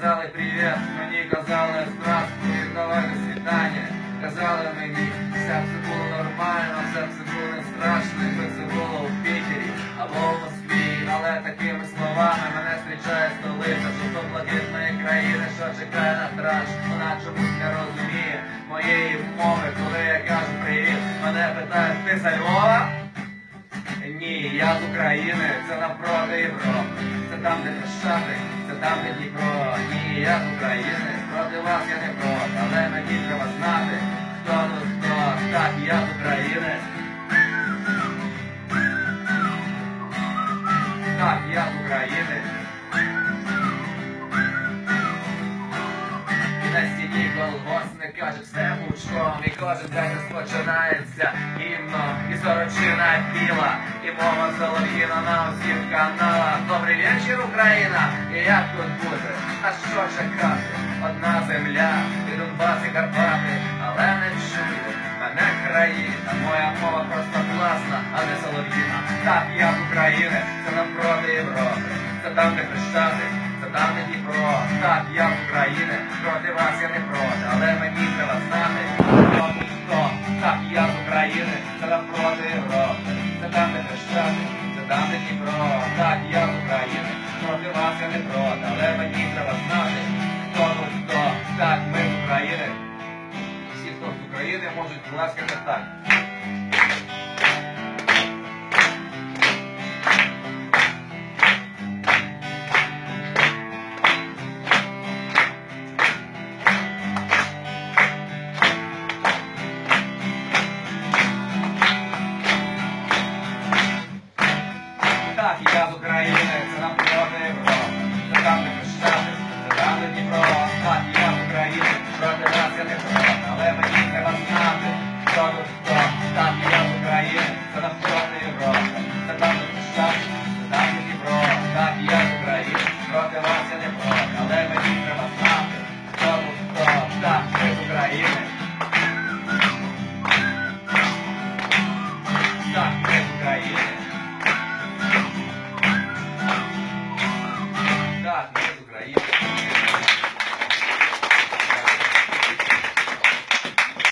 Казали привет, мені казали здравствуй, давай до свидання. Казали мені, все це було нормально, все це було не страшно, якби це було в Пітері або в Москві, але такими словами мене зустрічає столиця, жовто-блакитної країни, що чекає на траш. Вона чомусь не розуміє моєї мови, коли я кажу привіт, мене питають, ти за Львова? Я з України, це навпроти Європи. Це там, де Хрещатик, це там, де Дніпро. Ні, я з України, проти вас я не проти, але мені треба знати, хто тут хто. Так, я з України. Так, я з України. На стіні колгосник каже, все пучком, і кожен день розпочинається гімно, і сорочина біла, і мова солов'їна на усіх каналах. Добрий вечір, Україна! І як тут бути? А що чекати? Одна земля, і Донбас, і Карпати, але не чує мене країна. Моя мова просто класна, а не солов'їна. Так, я з України, це навпроти Європи, це там, де Хрещатик, це там, де Дніпро. Так, я з України, проти вас я не проти, Це там, де Хрещати, це там, де Дніпро. Так, я з України, проти вас я не проти, але мені треба знати, хто тут хто. Так, ми з України. Всі, хто з України, можуть, будь ласка, так. я з України, це нам проти Бог, це там не Штати, це там Дніпро, так я з України, проти нас я не про, але мені треба знати, хто тут хто, так я з України, це нам проти Бог, це там не Штати, це там не Дніпро, так я з України, проти вас я не про, але мені треба знати, хто тут хто, так ми з України.